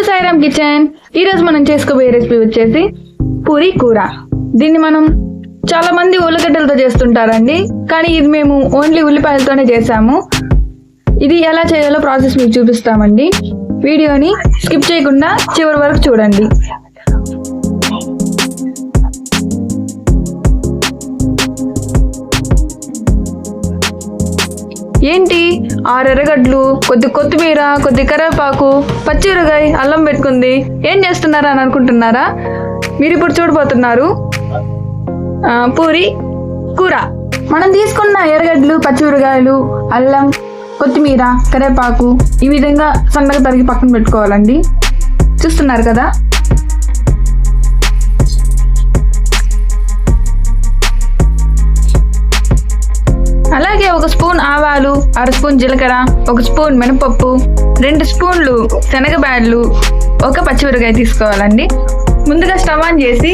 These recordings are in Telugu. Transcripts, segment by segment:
టు సాయిరామ్ కిచెన్ ఈ రోజు మనం చేసుకోబోయే రెసిపీ వచ్చేసి పూరి కూర. దీన్ని మనం చాలా మంది ఉల్లగడ్డలతో చేస్తుంటారండి. కానీ ఇది మేము ఓన్లీ ఉల్లిపాయలతోనే చేసాము. ఇది ఎలా చేయాలో ప్రాసెస్ మీకు చూపిస్తామండి. వీడియోని స్కిప్ చేయకుండా చివరి వరకు చూడండి. ఏంటి? ఆరు ఎర్రగడ్డలు కొద్ది కొత్తిమీర కొద్ది కరివేపాకు పచ్చిరగాయ అల్లం పెట్టుకుంది. ఏం చేస్తున్నారా అని అనుకుంటున్నారా? మీరు ఇప్పుడు చూడబోతున్నారు. పూరి కూర. మనం తీసుకున్న ఎర్రగడ్డలు పచ్చిమిరకాయలు అల్లం కొత్తిమీర కరివేపాకు ఈ విధంగా సన్నగా తరిగి పక్కన పెట్టుకోవాలండి. చూస్తున్నారు కదా? అర స్పూన్ జీలకర్ర ఒక స్పూన్ మినపప్పు రెండు స్పూన్లు శనగబ్యాడ్లు ఒక పచ్చిమిరకాయ తీసుకోవాలండి. ముందుగా స్టవ్ ఆన్ చేసి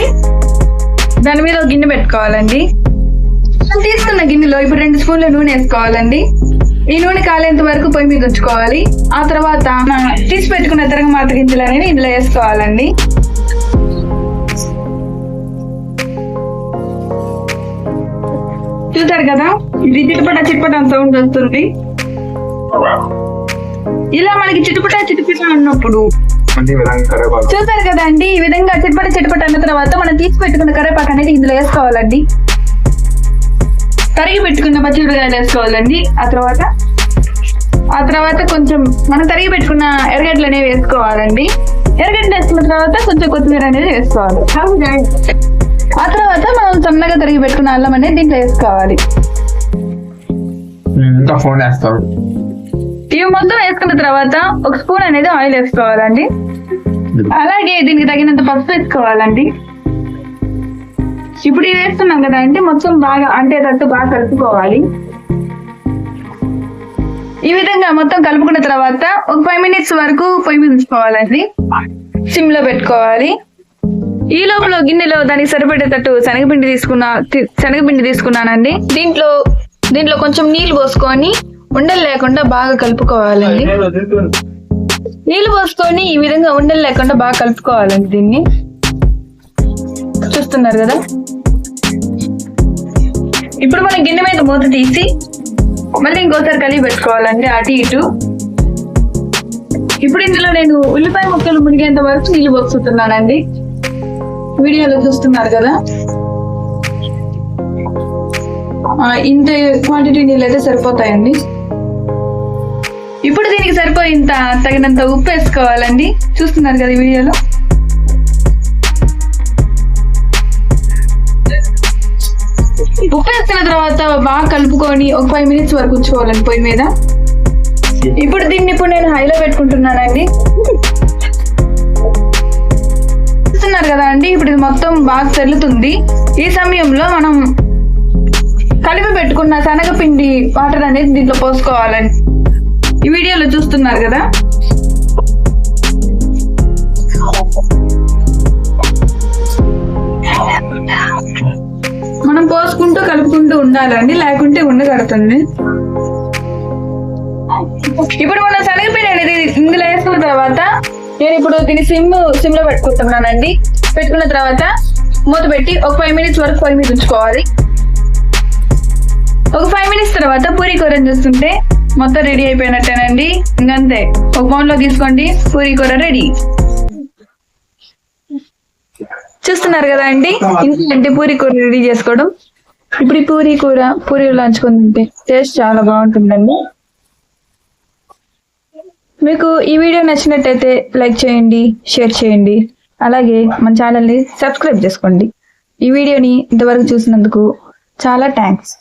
దాని మీద ఒక గిన్నె పెట్టుకోవాలండి. మనం తీసుకున్న గిన్నెలో ఇప్పుడు రెండు స్పూన్ల నూనె వేసుకోవాలండి. ఈ నూనె కాలేంత వరకు పొయ్యి మీద ఉంచుకోవాలి. ఆ తర్వాత తీసి పెట్టుకున్న తిరగమాత గింజలు అనేవి ఇందులో వేసుకోవాలండి. చూసారు కదా ఇది చిటపట చిటపట సౌండ్ వస్తుంది ఇలా మనకి చిటపట చిటపట అన్నప్పుడు చూసారు కదా అండి ఈ విధంగా చిటపట చిటపట అన్న తర్వాత మనం తీసి పెట్టుకున్న కరివేపాకు అనేది ఇందులో వేసుకోవాలండి. తరిగి పెట్టుకున్న పచ్చిమిరకాయలు వేసుకోవాలండి. ఆ తర్వాత ఆ తర్వాత కొంచెం మనం తరిగి పెట్టుకున్న ఎర్రగడ్డలు అనేవి వేసుకోవాలండి. ఎర్రగడ్డలు వేసుకున్న తర్వాత కొంచెం కొత్తిమీర అనేది వేసుకోవాలి. ఆ తర్వాత మనం సన్నగా తరిగి పెట్టుకున్న అల్లం అనేది దీంట్లో వేసుకోవాలి. ఇంకా ఫోన్ వేస్తాడు ఇవి మొత్తం వేసుకున్న తర్వాత ఒక స్పూన్ అనేది ఆయిల్ వేసుకోవాలండి. అలాగే దీనికి తగినంత పసుపు వేసుకోవాలండి. ఇప్పుడు ఇవి వేస్తున్నాం కదా అంటే మొత్తం బాగా అంటే తట్టు బాగా కలుపుకోవాలి. ఈ విధంగా మొత్తం కలుపుకున్న తర్వాత ఒక ఫైవ్ మినిట్స్ వరకు పొయ్యి మీద ఉంచుకోవాలండి. సిమ్లో పెట్టుకోవాలి. ఈ లోపల గిన్నెలో దానికి సరిపడేటట్టు శనగపిండి తీసుకున్న శనగపిండి తీసుకున్నానండి. దీంట్లో దీంట్లో కొంచెం నీళ్ళు పోసుకొని ఉండలు లేకుండా బాగా కలుపుకోవాలండి. నీళ్ళు పోసుకొని ఈ విధంగా ఉండలు లేకుండా బాగా కలుపుకోవాలండి దీన్ని. చూస్తున్నారు కదా? ఇప్పుడు మనం గిన్నె మీద మూత తీసి మళ్ళీ ఇంకోసారి కలిపి పెట్టుకోవాలండి అటు ఇటు. ఇప్పుడు ఇందులో నేను ఉల్లిపాయ ముక్కలు మునిగేంత వరకు నీళ్ళు పోస్తున్నానండి వీడియోలో చూస్తున్నారు కదా? ఇంత క్వాంటిటీ నీళ్ళు అయితే సరిపోతాయండి. ఇప్పుడు దీనికి సరిపోయేంత తగినంత ఉప్పు వేసుకోవాలండి. చూస్తున్నారు కదా వీడియోలో? ఉప్పు వేసిన తర్వాత బాగా కలుపుకొని ఒక ఫైవ్ మినిట్స్ వరకు ఉంచుకోవాలండి పొయ్యి మీద. ఇప్పుడు దీన్ని ఇప్పుడు నేను హైలో పెట్టుకుంటున్నానండి. చూస్తున్నారు కదా అండి? ఇప్పుడు ఇది మొత్తం బాగా తెల్లుతుంది. ఈ సమయంలో మనం కలిపి పెట్టుకున్న శనగపిండి వాటర్ అనేది దీంట్లో పోసుకోవాలండి ఈ వీడియోలో చూస్తున్నారు కదా? మనం పోసుకుంటూ కలుపుకుంటూ ఉండాలండి. లేకుంటే ఉండగడుతుంది. ఇప్పుడు మన శనగపిండి అనేది నేను ఇప్పుడు దీన్ని సిమ్ సిమ్లో పెట్టుకుంటున్నానండి. పెట్టుకున్న తర్వాత మూత పెట్టి ఒక ఫైవ్ మినిట్స్ వరకు పొయ్యి మీద ఉంచుకోవాలి. ఒక ఫైవ్ మినిట్స్ తర్వాత పూరి కూరని చూస్తుంటే మొత్తం రెడీ అయిపోయినట్టేనండి. ఇంకంతే. ఒక బౌల్లో తీసుకోండి పూరి కూర రెడీ చూస్తున్నారు కదా అండి? ఇంకేంటి పూరి కూర రెడీ చేసుకోవడం. ఇప్పుడు ఈ పూరి కూర పూరి లంచుకొని తింటే టేస్ట్ చాలా బాగుంటుందండి. మీకు ఈ వీడియో నచ్చినట్టయితే లైక్ చేయండి షేర్ చేయండి. అలాగే మన ఛానల్ని సబ్స్క్రైబ్ చేసుకోండి. ఈ వీడియోని ఇంతవరకు చూసినందుకు చాలా థ్యాంక్స్